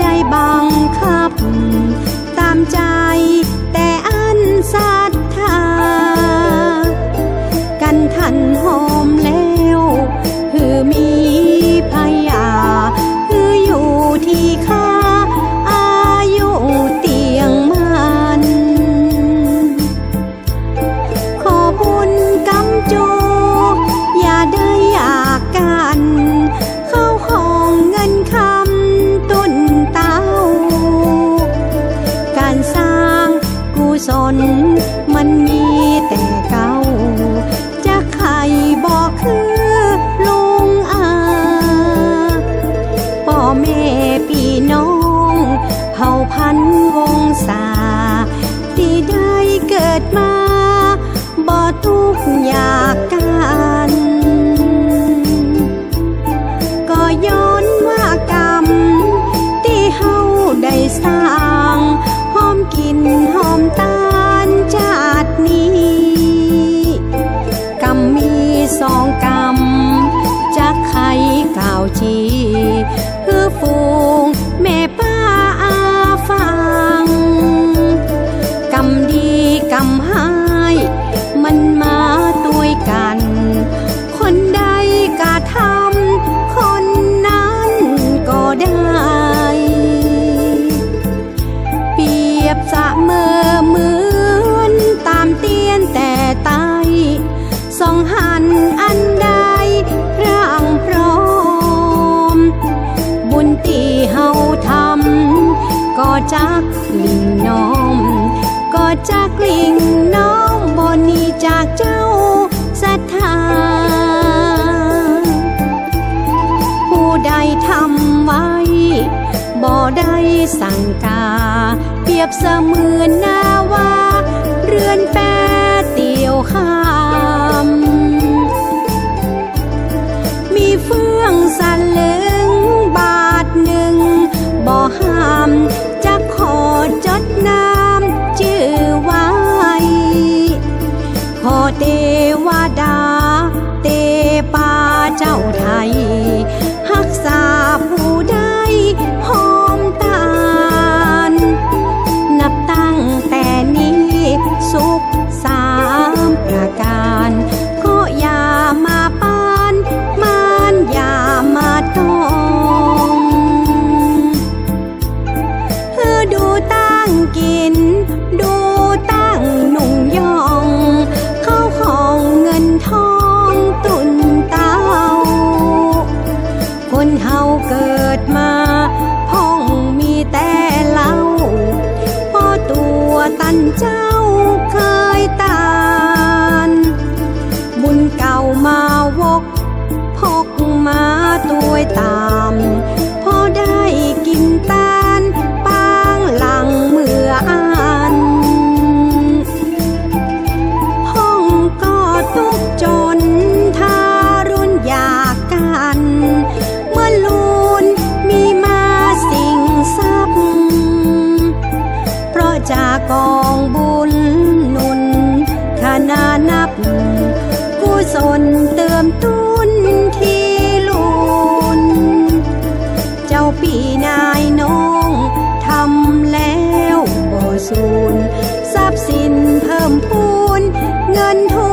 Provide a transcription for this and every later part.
ได้บังคับ ตามใจ แม่พี่น้องเฮาพันวงศาที่ได้เกิดมาบ่ทุกอย่าง 不 สั่งกา เปรียบเสมือนนาวา เรือนแปรเตียวข้าม มีเฟื่องสันเลงบาทหนึ่ง บ่ห้ามจะขอจดน้ำชื่อไว้ ขอเตวดา เตปาเจ้าไทย มาวก พกมาตัวตามพอได้กินตาลปางหลังเมื่ออัน ห้องก็ตุกจนทารุณอยากกัน เมื่อลูนมีมาสิ่งทรัพย์เพราะจากกองบุญนุนขนานับ สนเติมตุ้นทีลุน เจ้าปีนายน้องทำแล้วบ่สูนทรัพย์สินเพิ่มพูนเงินทุน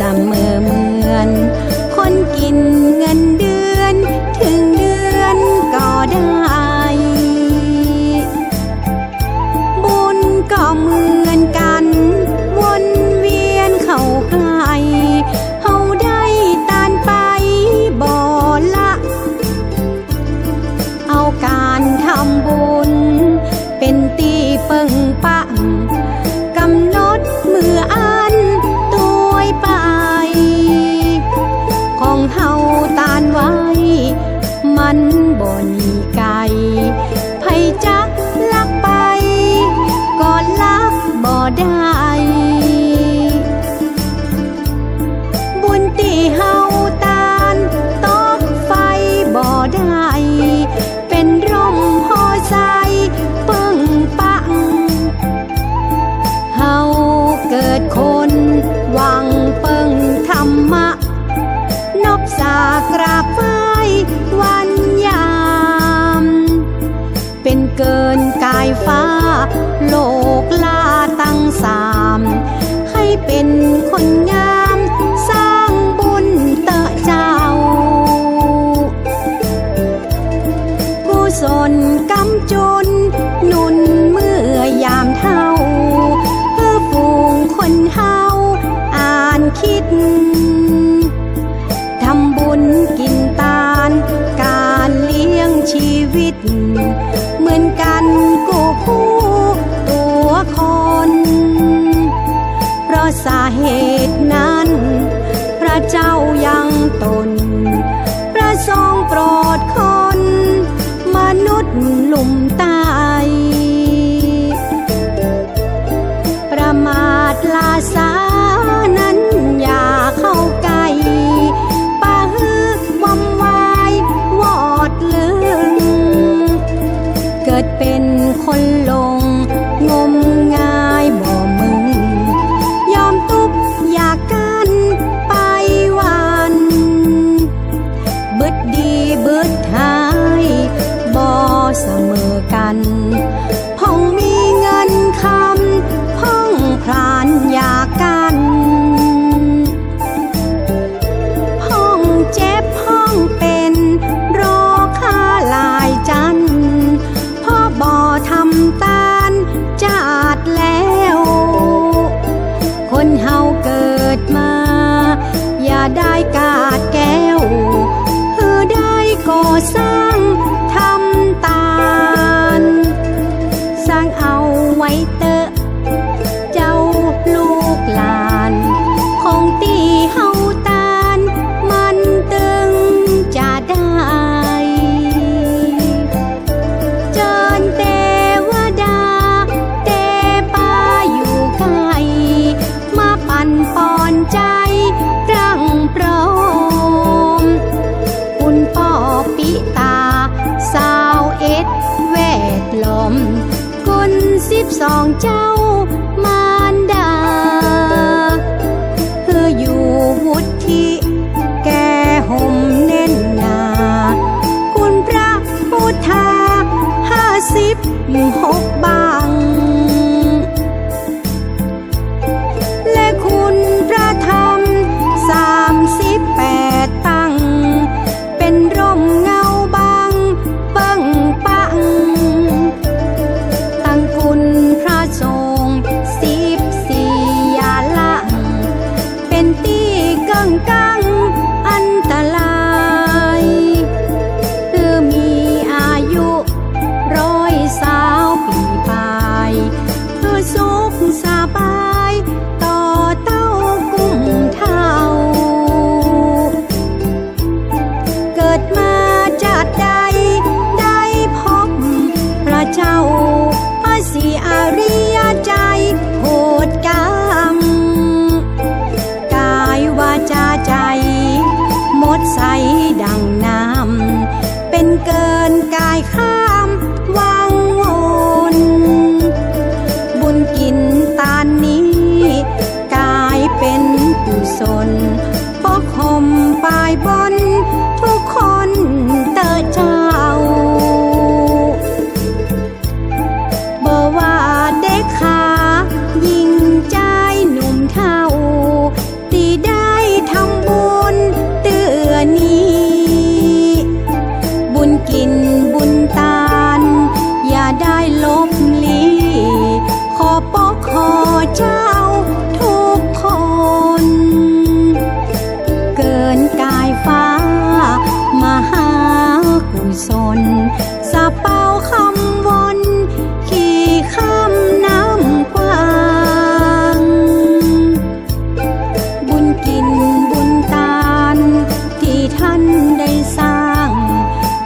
เสมอเหมือน คนกินเงินเดือน ถึงเดือนก็ได้ บุญก็เหมือนกัน วนเวียนเข้าให้เฮาได้ตานไปบ่ละ เอาการทำบุญ เป็นตีเปิงปัง เป็นคนง สนสะเป่าคำวนขี่ข้ามน้ำกว้าง บุญกินบุญตาล ที่ท่านได้สร้าง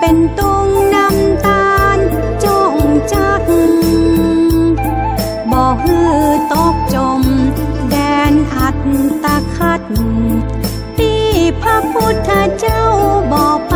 เป็นตุงน้ำตาลจงจัก บ่อฮือตกจม แดนอัดตะคัดที่พระพุทธเจ้าบอก